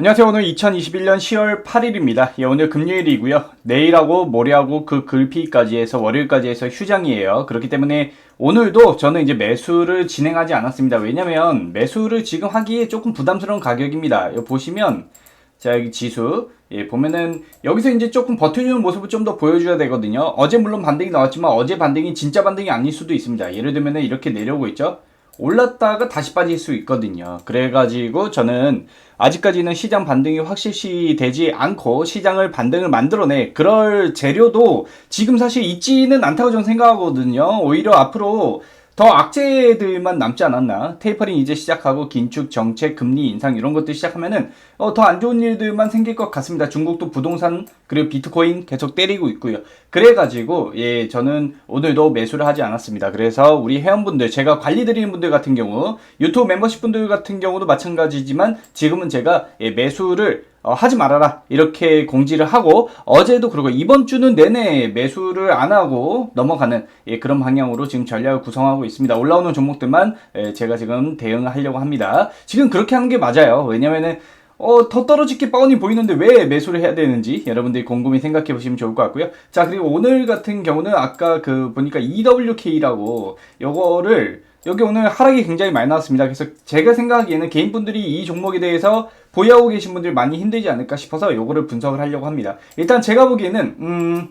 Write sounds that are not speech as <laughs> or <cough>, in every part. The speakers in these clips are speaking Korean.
안녕하세요. 오늘 2021년 10월 8일입니다. 예, 오늘 금요일이고요. 내일하고 모레하고 그 글피까지 해서 월요일까지 해서 휴장이에요. 그렇기 때문에 오늘도 저는 이제 매수를 진행하지 않았습니다. 왜냐면 매수를 지금 하기에 조금 부담스러운 가격입니다. 보시면 자 여기 지수 예, 보면은 여기서 이제 조금 버텨주는 모습을 좀 더 보여줘야 되거든요. 어제 물론 반등이 나왔지만 어제 반등이 진짜 반등이 아닐 수도 있습니다. 예를 들면은 이렇게 내려오고 있죠. 올랐다가 다시 빠질 수 있거든요. 그래가지고 저는 아직까지는 시장 반등이 확실시 되지 않고 시장을 반등을 만들어내 그럴 재료도 지금 사실 있지는 않다고 저는 생각하거든요. 오히려 앞으로 더 악재들만 남지 않았나? 테이퍼링 이제 시작하고 긴축 정책, 금리 인상 이런 것들 시작하면은 어, 더 안 좋은 일들만 생길 것 같습니다. 중국도 부동산 그리고 비트코인 계속 때리고 있고요. 그래가지고 예 저는 오늘도 매수를 하지 않았습니다. 그래서 우리 회원분들 제가 관리 드리는 분들 같은 경우 유튜브 멤버십 분들 같은 경우도 마찬가지지만 지금은 제가 예, 매수를 어, 하지 말아라 이렇게 공지를 하고 어제도 그러고 이번 주는 내내 매수를 안 하고 넘어가는 예, 그런 방향으로 지금 전략을 구성하고 있습니다. 올라오는 종목들만 예, 제가 지금 대응을 하려고 합니다. 지금 그렇게 하는 게 맞아요. 왜냐면은 어, 더 떨어질 게 뻔히 보이는데 왜 매수를 해야 되는지 여러분들이 곰곰이 생각해 보시면 좋을 것 같고요. 자, 그리고 오늘 같은 경우는 아까 그 보니까 EWK라고 요거를 여기 오늘 하락이 굉장히 많이 나왔습니다. 그래서 제가 생각하기에는 개인분들이 이 종목에 대해서 보유하고 계신 분들 많이 힘들지 않을까 싶어서 요거를 분석을 하려고 합니다. 일단 제가 보기에는 음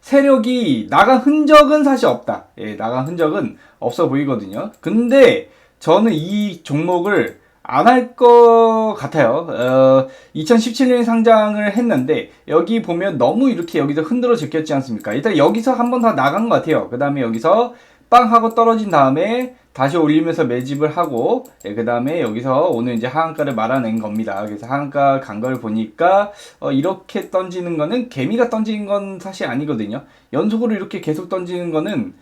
세력이 나간 흔적은 사실 없다. 예, 나간 흔적은 없어 보이거든요. 근데 저는 이 종목을 안 할 것 같아요. 어, 2017년에 상장을 했는데 여기 보면 너무 이렇게 여기서 흔들어 제꼈지 않습니까? 일단 여기서 한번더 나간 것 같아요. 그 다음에 여기서 빵 하고 떨어진 다음에 다시 올리면서 매집을 하고 예, 그 다음에 여기서 오늘 이제 하한가를 말아낸 겁니다. 그래서 하한가 간 걸 보니까 어, 이렇게 던지는 거는 개미가 던지는 건 사실 아니거든요. 연속으로 이렇게 계속 던지는 거는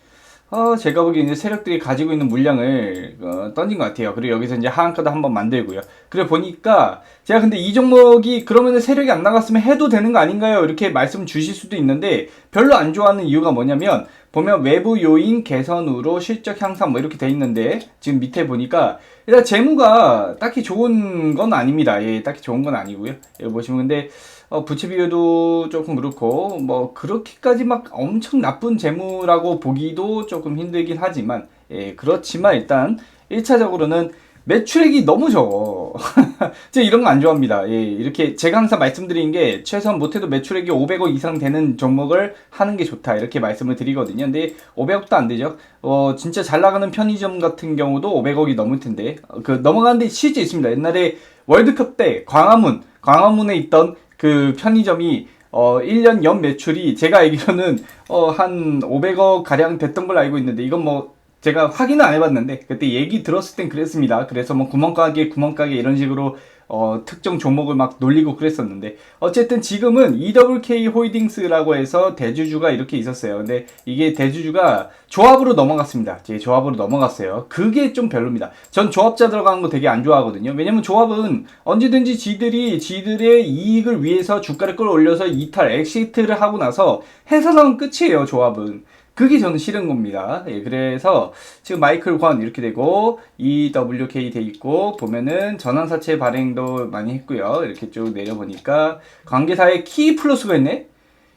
어, 제가 보기에 이제 세력들이 가지고 있는 물량을 어, 던진 것 같아요. 그리고 여기서 이제 하한가도 한번 만들고요. 그래 보니까 제가 근데 이 종목이 그러면 세력이 안 나갔으면 해도 되는 거 아닌가요? 이렇게 말씀 주실 수도 있는데 별로 안 좋아하는 이유가 뭐냐면 보면 외부 요인 개선으로 실적 향상 뭐 이렇게 돼 있는데 지금 밑에 보니까 일단 재무가 딱히 좋은 건 아닙니다. 예, 딱히 좋은 건 아니고요. 여기 보시면 근데 어, 부채 비율도 조금 그렇고 뭐 그렇게까지 막 엄청 나쁜 재무라고 보기도 조금 힘들긴 하지만 예, 그렇지만 일단 1차적으로는 매출액이 너무 적어. <laughs> 제가 이런 거 안 좋아합니다. 예, 이렇게 제가 항상 말씀드린 게 최소한 못해도 매출액이 500억 이상 되는 종목을 하는 게 좋다. 이렇게 말씀을 드리거든요. 근데 500억도 안 되죠. 어, 진짜 잘 나가는 편의점 같은 경우도 500억이 넘을 텐데, 어, 그 넘어가는데 실제 있습니다. 옛날에 월드컵 때 광화문, 광화문에 있던 그 편의점이 어, 1년 연 매출이 제가 알기로는 어, 한 500억 가량 됐던 걸로 알고 있는데 이건 뭐 제가 확인은 안 해봤는데 그때 얘기 들었을 땐 그랬습니다. 그래서 뭐 구멍가게 구멍가게 이런 식으로 어, 특정 종목을 막 놀리고 그랬었는데 어쨌든 지금은 EWK 홀딩스라고 해서 대주주가 이렇게 있었어요. 근데 이게 대주주가 조합으로 넘어갔습니다. 제 조합으로 넘어갔어요. 그게 좀 별로입니다. 전 조합자 들어가는 거 되게 안 좋아하거든요. 왜냐면 조합은 언제든지 지들이 지들의 이익을 위해서 주가를 끌어올려서 이탈, 엑시트를 하고 나서 해산하면 끝이에요. 조합은. 그게 저는 싫은 겁니다. 예, 그래서 지금 마이클 권 이렇게 되고 EWK 돼 있고 보면은 전환사채 발행도 많이 했고요. 이렇게 쭉 내려보니까 관계사의 키 플러스가 있네.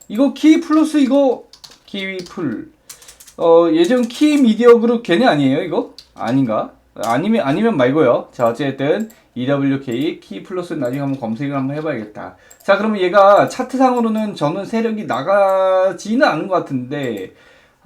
이거 키 플러스 이거 키풀 어 예전 키 미디어 그룹 걔네 아니에요 이거 아닌가? 아니면 아니면 말고요. 자 어쨌든 EWK 키 플러스 나중에 한번 검색을 한번 해봐야겠다. 자 그러면 얘가 차트상으로는 저는 세력이 나가지는 않은 것 같은데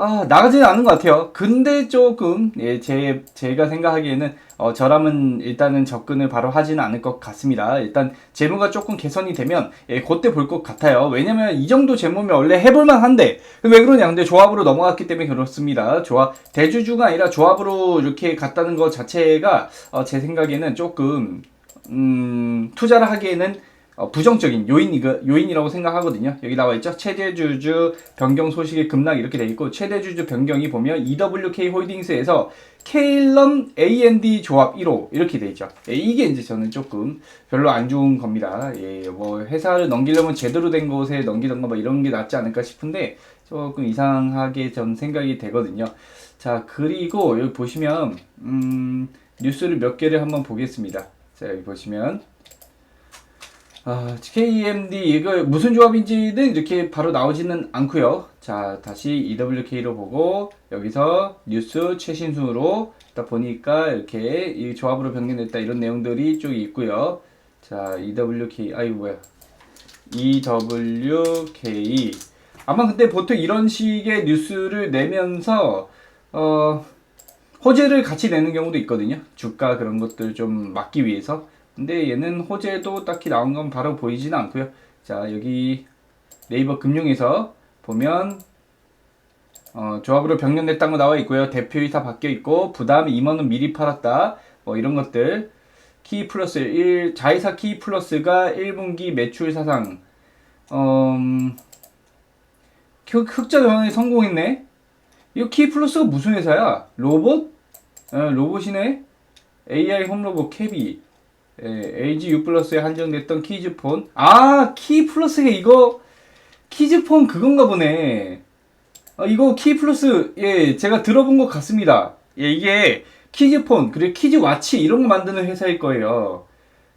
아, 나가지는 않은 것 같아요. 근데 조금, 예, 제, 제가 생각하기에는, 어, 저라면 일단은 접근을 바로 하지는 않을 것 같습니다. 일단, 재무가 조금 개선이 되면, 예, 그때 볼 것 같아요. 왜냐면 이 정도 재무면 원래 해볼만 한데, 왜 그러냐. 근데 조합으로 넘어갔기 때문에 그렇습니다. 조합, 대주주가 아니라 조합으로 이렇게 갔다는 것 자체가, 어, 제 생각에는 조금, 음, 투자를 하기에는 어, 부정적인 요인이 요인이라고 생각하거든요. 여기 나와 있죠. 최대 주주 변경 소식의 급락 이렇게 돼 있고 최대 주주 변경이 보면 EWK 홀딩스에서 케일런 A&D 조합 1호 이렇게 돼 있죠. 예, 이게 이제 저는 조금 별로 안 좋은 겁니다. 예, 뭐 회사를 넘기려면 제대로 된 곳에 넘기던가 뭐 이런 게 낫지 않을까 싶은데 조금 이상하게 전 생각이 되거든요. 자 그리고 여기 보시면 음, 뉴스를 몇 개를 한번 보겠습니다. 자 여기 보시면 아, KMD 이거 무슨 조합인지는 이렇게 바로 나오지는 않고요. 자, 다시 EWK로 보고 여기서 뉴스 최신 순으로 딱 보니까 이렇게 이 조합으로 변경됐다 이런 내용들이 쭉 있고요. 자, EWK 아이고 뭐야? EWK 아마 근데 보통 이런 식의 뉴스를 내면서 어 호재를 같이 내는 경우도 있거든요. 주가 그런 것들 좀 막기 위해서. 근데 얘는 호재도 딱히 나온 건 바로 보이지는 않고요. 자, 여기 네이버 금융에서 보면 어, 조합으로 변경됐다는 거 나와 있고요. 대표이사 바뀌어 있고 부담 2만 원 미리 팔았다. 뭐 이런 것들. 키 플러스 1 자회사 키 플러스가 1분기 매출 사상 음, 흑- 흑자 전환에 성공했네. 이거 키 플러스가 무슨 회사야? 로봇? 어, 로봇이네. AI 홈로봇 캐비. 에, LG U 플러스에 한정됐던 키즈폰. 아, 키 플러스가 이거 키즈폰 그건가 보네. 아, 이거 키 플러스 예, 제가 들어본 것 같습니다. 예, 이게 키즈폰 그리고 키즈 와치 이런 거 만드는 회사일 거예요.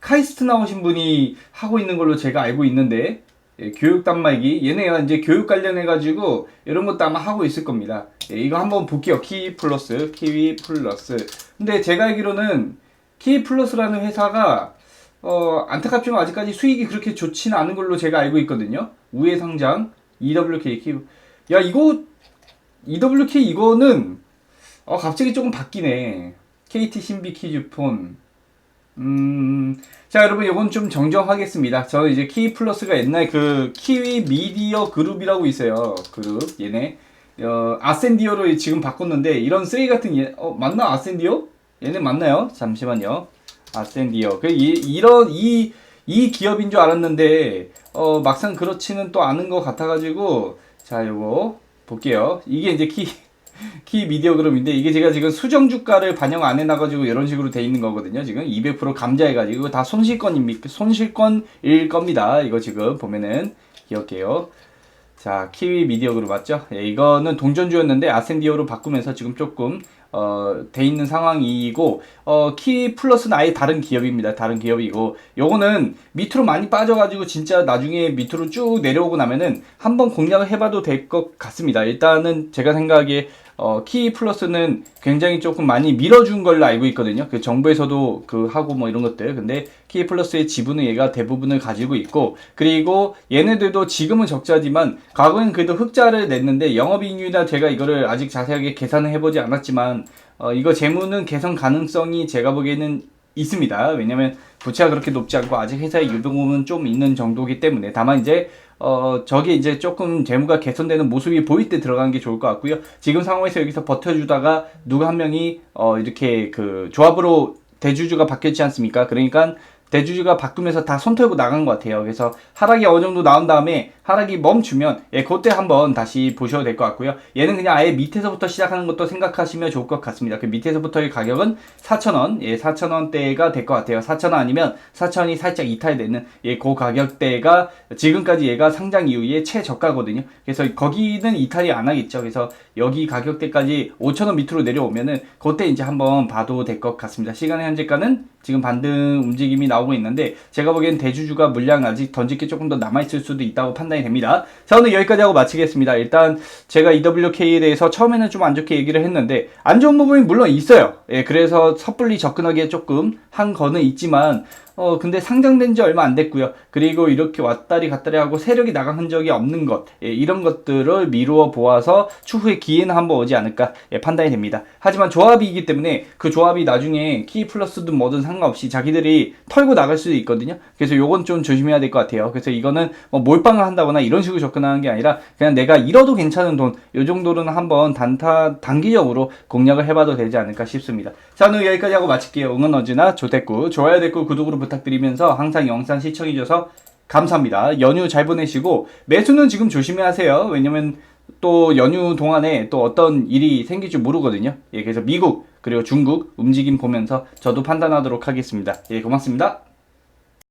카이스트 나오신 분이 하고 있는 걸로 제가 알고 있는데 예, 교육 단말기 얘네가 이제 교육 관련해 가지고 이런 것도 아마 하고 있을 겁니다. 예, 이거 한번 볼게요. 키 플러스 키위 플러스. 근데 제가 알기로는 키 플러스라는 회사가 어, 안타깝지만 아직까지 수익이 그렇게 좋지는 않은 걸로 제가 알고 있거든요. 우회 상장 EWK 키. 야 이거 EWK 이거는 어 갑자기 조금 바뀌네. KT 신비 키즈폰. 음, 자, 여러분, 이건 좀 정정하겠습니다. 저는 이제 키위 플러스가 옛날 그 키위 미디어 그룹이라고 있어요. 그룹, 얘네. 어, 아센디오로 지금 바꿨는데, 이런 쓰레기 같은 얘, 어, 맞나? 아센디오? 얘네 맞나요? 잠시만요. 아센디오. 그, 이, 이런, 이, 이 기업인 줄 알았는데, 어, 막상 그렇지는 또 않은 것 같아가지고, 자, 요거, 볼게요. 이게 이제 키, <laughs> 키 미디어 그룹인데 이게 제가 지금 수정 주가를 반영 안 해놔가지고 이런 식으로 돼 있는 거거든요. 지금 200% 감자해가지고 다 손실권입니까? 손실권일 겁니다. 이거 지금 보면은 기억해요. 자 키위 미디어 그룹 맞죠? 예, 이거는 동전주였는데 아센디오로 바꾸면서 지금 조금 어, 돼 있는 상황이고 어, 키 플러스는 아예 다른 기업입니다. 다른 기업이고 요거는 밑으로 많이 빠져가지고 진짜 나중에 밑으로 쭉 내려오고 나면은 한번 공략을 해봐도 될 것 같습니다. 일단은 제가 생각하기에 어, 키 플러스는 굉장히 조금 많이 밀어준 걸로 알고 있거든요. 그 정부에서도 그 하고 뭐 이런 것들. 근데 키 플러스의 지분은 얘가 대부분을 가지고 있고 그리고 얘네들도 지금은 적자지만 과거엔 그래도 흑자를 냈는데 영업이익률이나 제가 이거를 아직 자세하게 계산을 해보지 않았지만 어, 이거 재무는 개선 가능성이 제가 보기에는 있습니다. 왜냐면 부채가 그렇게 높지 않고 아직 회사의 유동금은 좀 있는 정도이기 때문에 다만 이제 어 저게 이제 조금 재무가 개선되는 모습이 보일 때 들어가는 게 좋을 것 같고요. 지금 상황에서 여기서 버텨주다가 누가 한 명이 어 이렇게 그 조합으로 대주주가 바뀌었지 않습니까? 그러니까 대주주가 바꾸면서 다 손 털고 나간 것 같아요. 그래서 하락이 어느 정도 나온 다음에 하락이 멈추면 예, 그때 한번 다시 보셔도 될 것 같고요. 얘는 그냥 아예 밑에서부터 시작하는 것도 생각하시면 좋을 것 같습니다. 그 밑에서부터의 가격은 4,000원, 예, 4,000원대가 될 것 같아요. 4,000원 아니면 4,000원이 살짝 이탈되는 예, 그 가격대가 지금까지 얘가 상장 이후에 최저가거든요. 그래서 거기는 이탈이 안 하겠죠. 그래서 여기 가격대까지 5,000원 밑으로 내려오면은 그때 이제 한번 봐도 될 것 같습니다. 시간의 현재가는 지금 반등 움직임이 나오고 있는데 제가 보기엔 대주주가 물량 아직 던질 게 조금 더 남아있을 수도 있다고 판단이 됩니다. 자 오늘 여기까지 하고 마치겠습니다. 일단 제가 EWK에 대해서 처음에는 좀 안 좋게 얘기를 했는데 안 좋은 부분이 물론 있어요. 예, 그래서 섣불리 접근하기에 조금 한 거는 있지만 어 근데 상장된 지 얼마 안 됐고요. 그리고 이렇게 왔다리 갔다리 하고 세력이 나간 흔적이 없는 것 예, 이런 것들을 미루어 보아서 추후에 기회는 한번 오지 않을까 예, 판단이 됩니다. 하지만 조합이기 때문에 그 조합이 나중에 키 플러스든 뭐든 상관없이 자기들이 털고 나갈 수도 있거든요. 그래서 요건 좀 조심해야 될 것 같아요. 그래서 이거는 뭐 몰빵을 한다거나 이런 식으로 접근하는 게 아니라 그냥 내가 잃어도 괜찮은 돈 요 정도는 한번 단타 단기적으로 공략을 해봐도 되지 않을까 싶습니다. 자 오늘 여기까지 하고 마칠게요. 응원 언제나 조댓구 좋아요 댓글 구독으로 부탁드리면서 항상 영상 시청해줘서 감사합니다. 연휴 잘 보내시고 매수는 지금 조심해야 하세요. 왜냐면 또 연휴 동안에 또 어떤 일이 생길지 모르거든요. 예, 그래서 미국 그리고 중국 움직임 보면서 저도 판단하도록 하겠습니다. 예, 고맙습니다.